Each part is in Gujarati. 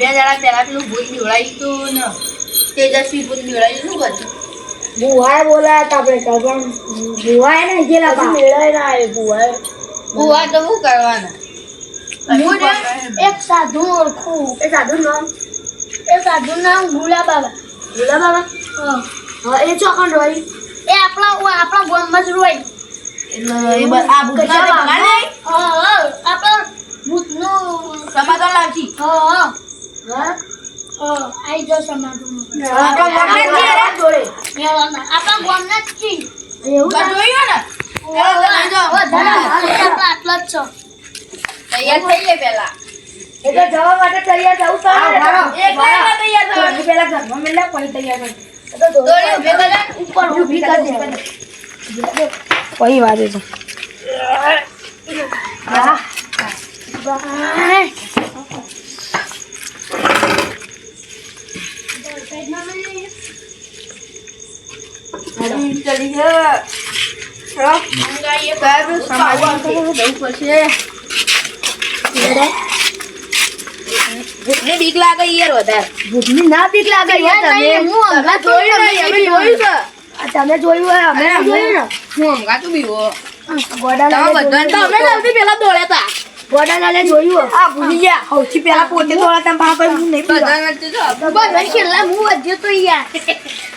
બે દાડા પહેલા પેલું ભૂત નીવડાયું તું ને. તેજસ્વી ભૂત નીવડાયું શું કરતું બુવાએ બોલાયા તા આપણે તો પણ બુવાએ ને ગયેલા તા મેળાય ના આવે બુવાએ બુવા તો શું કરવાના? હું એક સાધુ ઓળખું. એ સાધુ નામ? એ સાધુ નામ ગુલા બાબા ગુલા બાબા હા. એ ચોકન રોય? એ આપણા આપણા ગામમાં જ રોય. એટલે આ ભૂતના હા. આપણા ભૂતનું સમાધાન લાવજી. હા હા. હા? આઈ જો સમાધુમાં આપણા જ એવું જોયું ને? આટલો જ છો. તૈયાર થઈએ પેલા એટલે જવા માટે તૈયાર થવું પડે તૈયાર થવાનું. પેલા ઘરમાં તૈયાર નહીં દોડી ઊભી કરે ઉપર છે ચલી ગયા. ચલો. મંગાઈએ સાહેબ, સમાધાન જવું પડશે. ભૂતને બીક લાગે યાર વધારે ભૂતની ના બીક લાગે યાર તમે હું હમણાં જોયું નહીં, અમે જોયું છે. તમે જોયું હોય અમે જોયું ને હું હમણાં તો બીવો. ગોડાલાલે તમે બધાને તો અમે સૌથી પહેલા દોડ્યા હતા. ગોડાલાલે જોયું આ ભૂલી ગયા સૌથી પહેલા પોતે પણ આપણે હું નહીં. બધા છેલ્લા હું વધ્યો તો યાર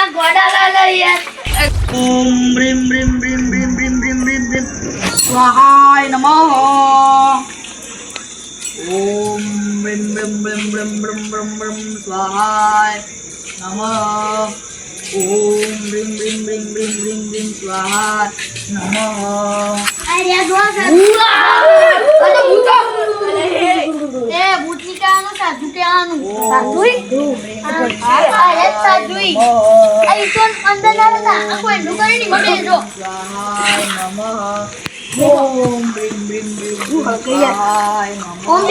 આ ગોડાલાલે યાર ઓમ બ્રીમ બ્રીમ બ્રીમ બ્રીમ બ્રીમ બ્રીમ બ્રીમ બ્રીમ સ્વાહાય નમઃ ઓમ બ્રીમ બ્રીમ બ્રીમ બ્રીમ બ્રીમ બ્રીમ બ્રીમ સ્વાહાય નમઃ ઓમ બ્રીમ બ્રીમ બ્રીમ બ્રીમ બ્રીમ બ્રીમ સ્વાહાય નમઃ અરે આ જો એ ભૂતની કહેવાનું સાધુ કહેવાનું સાધુ જો ઓમ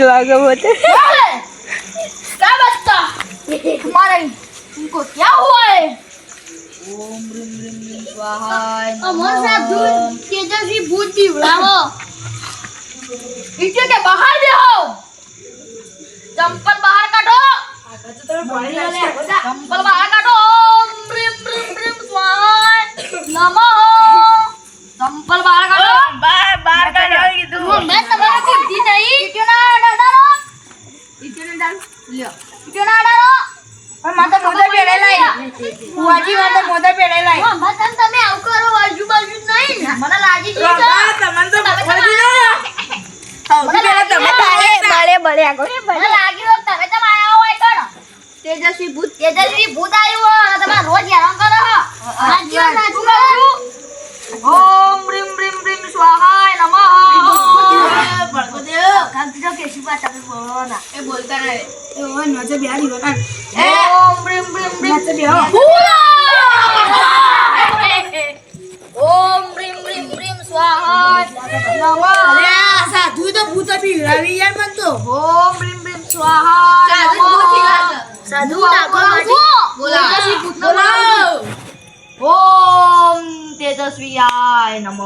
લાગે હોતે क्या बच्चा मारे ઓમ રીમ રીમ રીમ સ્વાહાય અમર સાધુ તેજસ્વી ભૂત દીવડાવો નીચે કે બહાર બેહો. ચંપલ બહાર કાઢો. ચંપલ બહાર બુઆજી વાતે મોઢે પેડેલા હો મતન તમે આવ કરો આજુ બાજુ નહીં મને લાગી ગયું તો તમને તો વળગી નો. આવ પેલા તમે તારે બળે બળે આગો મને લાગી ગયું તમે તો આયા હોય તો તેજસ્વી ભૂત. તેજસ્વી ભૂત આવ્યો તમે રોજ હેરાન કરો હો આજુ આજુ કરો ઓમ રીમ રીમ રીમ સ્વાહાય નમઃ. ભગવદેવ. કાંતિ જો કેશી પાછા બોલવાના એ બોલતા રહે. એ હોય નજર બિહારી બોલવાના ઓમ બ્રીમ બ્રીમ બ્રીમ ઓમ બ્રીમ બ્રીમ બ્રીમ સ્વાહાય નમઃ સાધુ તો ભૂત પીવડાવી યાર મન તો ઓમ બ્રીમ બ્રીમ સ્વાહાય સાધુ ભૂત પીવડાવે. સાધુ બોલાવો બોલાવો. તેજસ્વી ભૂતનો બોલાવો. ઓમ તેજસ્વીયાય નમઃ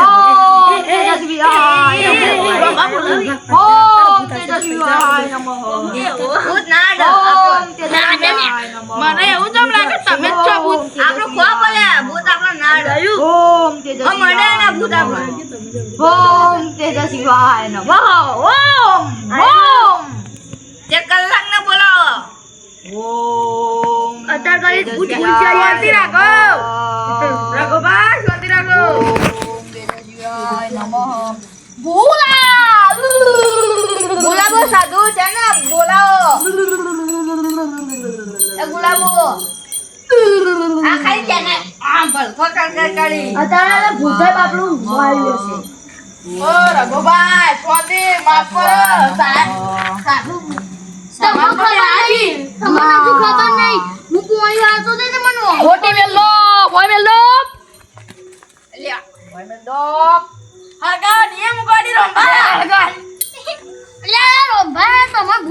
ઓમ તેજસ્વીયાય નમઃ ઓમ મને ઓમ મને એના ભૂત આપણો ઓમ તેજસ્વીયાય નમઃ ઓમ ઓમ તે કલાક ને બોલાવો ઓમ બોલાવો સાધુ છે ને બોલાવો. એ ગુલાબો. આ ખાઈ છે ને. આ ભલકો કરી અત્યારે ભૂતભાઈ બાપડું માર્યું છે. ઓ રઘુભાઈ સ્વાતિ માફ કરો. સાધુ. તમને ખબર નહીં? તમને હજુ ખબર નહીં? હું કોઈ વાતો ને મને? મોટી મેલો બોય મેલો લ્યા. ભાઈ મેં હરગા નિયમ ગાડી હરગા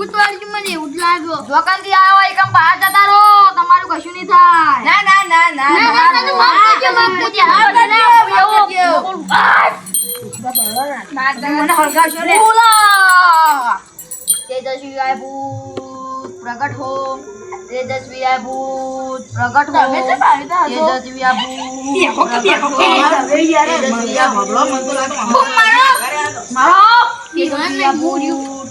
ભૂત વાળી મને એવું જ લાગ્યો. દુકાનથી આવો એકમ બહાર જતા રહો તમારું કશું નહીં થાય. ના ના ના ના ના, ના, ના, માફ કરજો, માફ કરજો. માફ કરજો, મને હળગાવશો ને. બોલા. તેજસ્વી આય ભૂત પ્રગટ હો. તેજસ્વી આય ભૂત પ્રગટ હો. તેજસ્વી આ ભૂત આ ભૂત મારો. મારો. આ ભૂત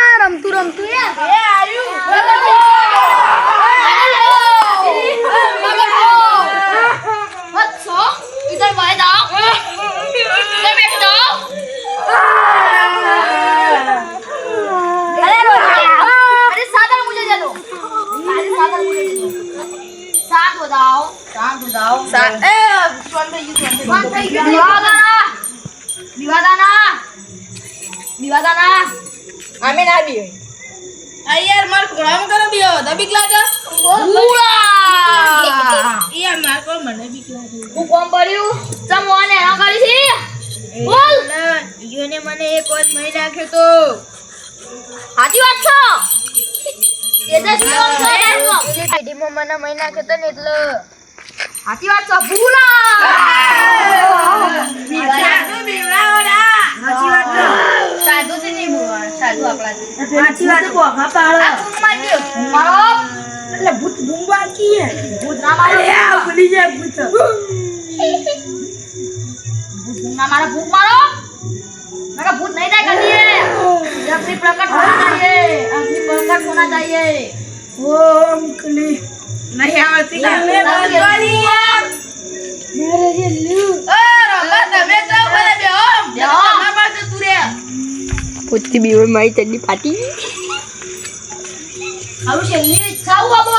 રમતું રમતું એ આવ્યું. પ્રગટ અમે ના બી આ યાર માર ઘોડામાં કરો બી હવે બીક લાગે? યાર માર કો મને બીક લાગે. હું કોમ ભર્યું ચમ ઓને એના કરી છે? બોલ! યોને મને એક વાત મહી નાખ્યો તો. સાચી વાત છો? મને મહિના કહેતો ને એટલે. સાચી વાત છે ભૂલા સાધુ બીવડાવો ના સાચી વાત સાધુ થી નહીં બોલવાનું સાધુ આપણા સાચી વાત બોખા પાડો આ ભૂત મારી દ્યો. મારો એટલે ભૂત ભૂંગવા કી ભૂત ના મારો અરે આ ભૂલી જાય ભૂત ભૂત ના મારો ભૂત મારો નકા भूत नहीं देगा ये अग्नि प्रकट होना चाहिए अग्नि प्रकट होना चाहिए ઓમ કલી નહીં આવતી પૂછતી બીવર મારી ચડ્ડી ફાટી આવું છેલ્લી હું. બાબુ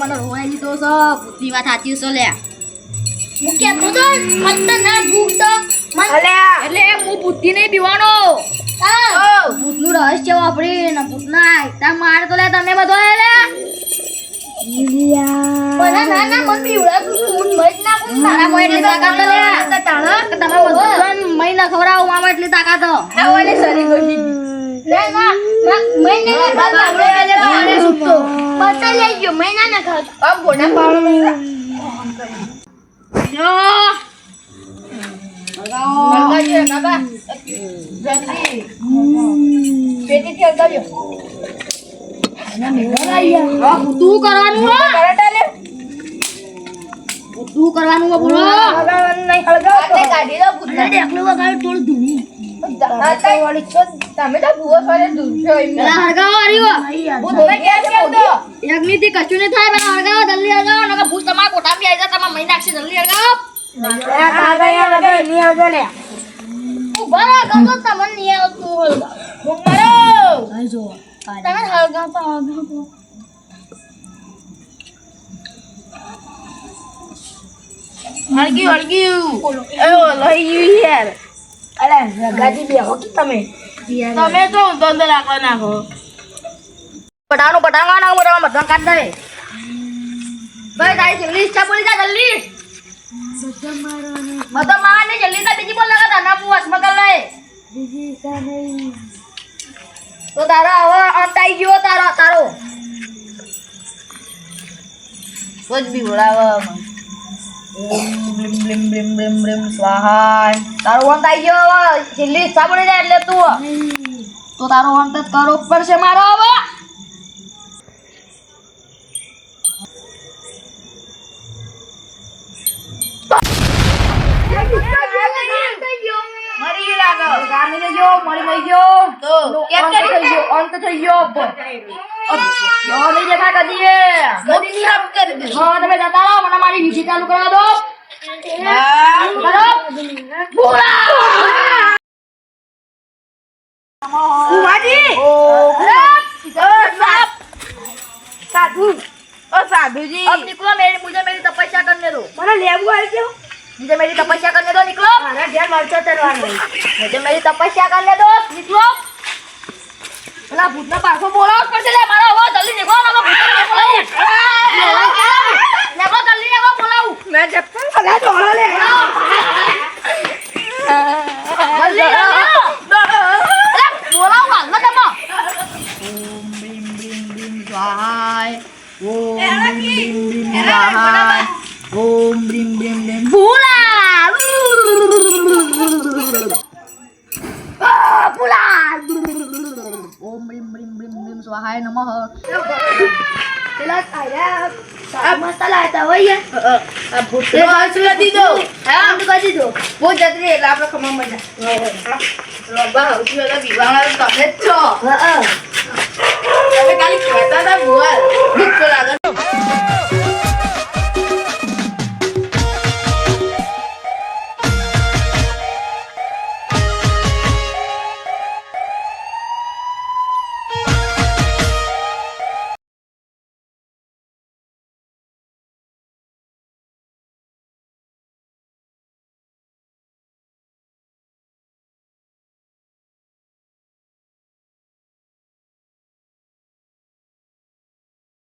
મને રોવાઈ લીધો છો? ભૂતની વાત સાચી છો લે હું કહેતો તો ખતરનાક ભૂત તો. મન- અલ્યા એટલે હું બુદ્ધિ નહીં પીવાનો ભૂતનું રહસ્ય વાપરી ને ભૂતના એકદમ માર તો લે તમે બધો લે લે ના ના મન પીવડાતું હું મજ નાખું. તારા મોં એટલી તાકાત લે. તમે બધું મય ના ખવડાવો, મામાં એટલી તાકાત. હો. ના, મ- મય ને ના લઈ ગયો, મય ના આમ કરવાનું બોલો. કાઢી દો તમે તો ભૂવો ફરે છો એમને. પેલા હળગાવો હરીવો. ભૂતને કે છે તો યજ્ઞથી કશું નહીં થાય, પેલા હળગાવો, જલ્દી હળગાવો, નકર ભૂત તમારા કોઠામાં બી આવી જાય, તમારા મહી નાખશે, જલ્દી હળગાવો. ઊભા રહો, ગમતો તમને નહીં આવતું હળગાવો. મરો તમે હળગાવતા, હળગાવતા. હળગી હળગી. એ લઈ યુ યાર તમે તો ઊંધો રાખવા નાખો. પટાવાનું પટાંગા ના મોટા બધા કાઢ દે ભાઈ, તારી જલ્દી ઈચ્છા બોલી જા જલ્દી. મતો માર જલ્દી જા બીજી બોલ લગા ના પુવાસ તો તારો હવે અંત આવી ગયો તારો તારો. કોઈ બી બોલાવ બ્લિમ બ્લિમ બ્લિમ બ્લિમ બ્લિમ સ્વાહાય તારો વંત આવી ગયો છેલ્લી સાંભળી જાય એટલે તું તો તારો વંત કરો પડશે મારો હવે અંત થઈ ગયો હા તમે મને મારી મ્યુઝિક ચાલુ કરવા દો સાધુજી નીકળો તપસ્યા કરને દો મને લેવું આવી ગયું મુજે મેરી તપસ્યા કરને દો નીકળો મારા ધ્યાન મારતો તરવાનો મુજે મેરી તપસ્યા કરને દો નીકળો પેલા ભૂતના પાછો બોલો પડશે મારા અવાજ જલ્દી નીકળો ના ભૂતને બોલાવું મેં જપ્પન ખલા દોડો લે જલ્દી જલ્દી બોલાવું હાલ ને તમે ઓમ ભીમ ભીમ ભીમ સ્વાહાય આ, મસાલા હતા હોય આ ભૂતને વાંચવા દીધો. હા? કરી દીધો. બહુ જલ્દી એટલે આપણે ખમણ બના રબા હવસી વાળા બીવાળા તમે જ છો. હા તમે ખાલી કહેતા હતા ભૂવા ભૂખ લાગે.